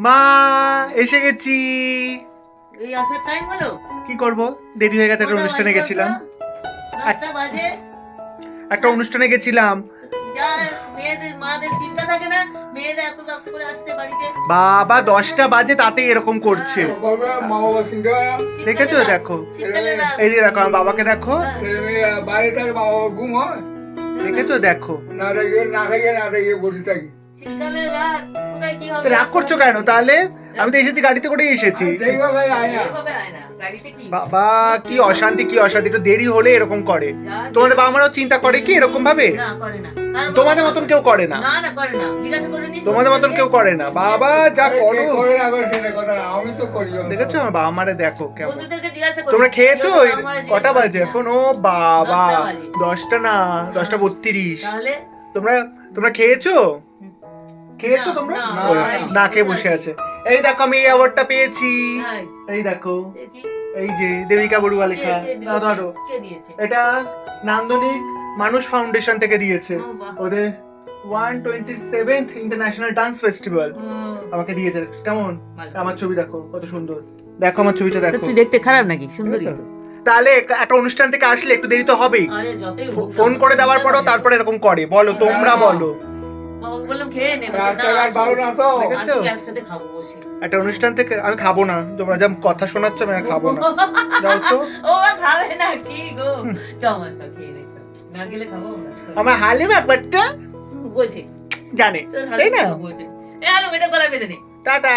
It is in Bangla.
মা এসে গেছি। এই আসার টাইম হলো? কি করব? দেরি হয়ে গেছে একটা অনুষ্ঠানে গেছিলাম? বাজে। একটা অনুষ্ঠানে গেছিলাম। বাবা দশটা বাজে তাতে এরকম করছে। না দেখেছ? দেখো। এই যে দেখো আমার বাবাকে দেখো। ঘুম দেখেছ? দেখো। না না না বসে থাকি। শীতকালে রাত কোথায় কি হবে? রাগ করছ কেন? তাহলে? আমি তো এসেছি গাড়িতে করেই এসেছি। দেখবে আয় না। এভাবে আয় না গাড়িতে কি? বাবা কি অশান্তি কি অশান্তি একটু দেরি হলে এরকম করে। তোমাদের বাবা মারাও চিন্তা করে কি এরকম ভাবে না করে না। তোমাদের মতন কেউ করে না। না না করে না। জিজ্ঞাসা করে নিস। তোমাদের মতন কেউ করে না। বাবা যা করো। করে না করে সেটা কথা না আমি তো করি দেখেছ? আমার বাবা মারে দেখো কেমন। বন্ধুদেরকে জিজ্ঞাসা করে। তোমরা খেয়েছো? ওই কটা বাজে? এখন? ও বাবা। দশটা দশটা না দশটা বত্রিশ। তাহলে? তোমরা তোমরা খেয়েছো? খেয়েছো তোমরা? না, খেয়ে বসে আছে। এই দেখো আমি এই অ্যাওয়ার্ডটা পেয়েছি। এই। দেখো এই যে দেবিকা বড়ুয়া লেখা। ধরো। এটা নান্দনিক মানুষ ফাউন্ডেশন থেকে দিয়েছে। ওদের one twenty seventh international dance festival আমাকে দিয়েছে। কেমন? আমার ছবি দেখো কত সুন্দর। দেখো আমার ছবিটা দেখো। তুই দেখতে খারাপ নাকি? সুন্দরী তো। তাহলে একটা অনুষ্ঠান থেকে আসলে একটু দেরি তো হবেই। ফোন করে দেওয়ার পরও তারপরে এরকম করে। বলো তোমরা বলো। বাবাকে বললাম খেয়ে নে বলছে, না, রাস্তাঘাট আসো। ভালো না তো দেখেছ? আজকে একসাথে খাব বসে। একটা অনুষ্ঠান থেকে আমি খাব না। তোমরা যা কথা শোনাচ্ছ আমি খাব না। যাও তো। ও খাবে না কি গো? চমা চল খেয়ে নে না গেলে খাব আমার হালিম ব্যাপারটা বলছি জানে তাই এটা গলা বেঁধে নে। টাটা।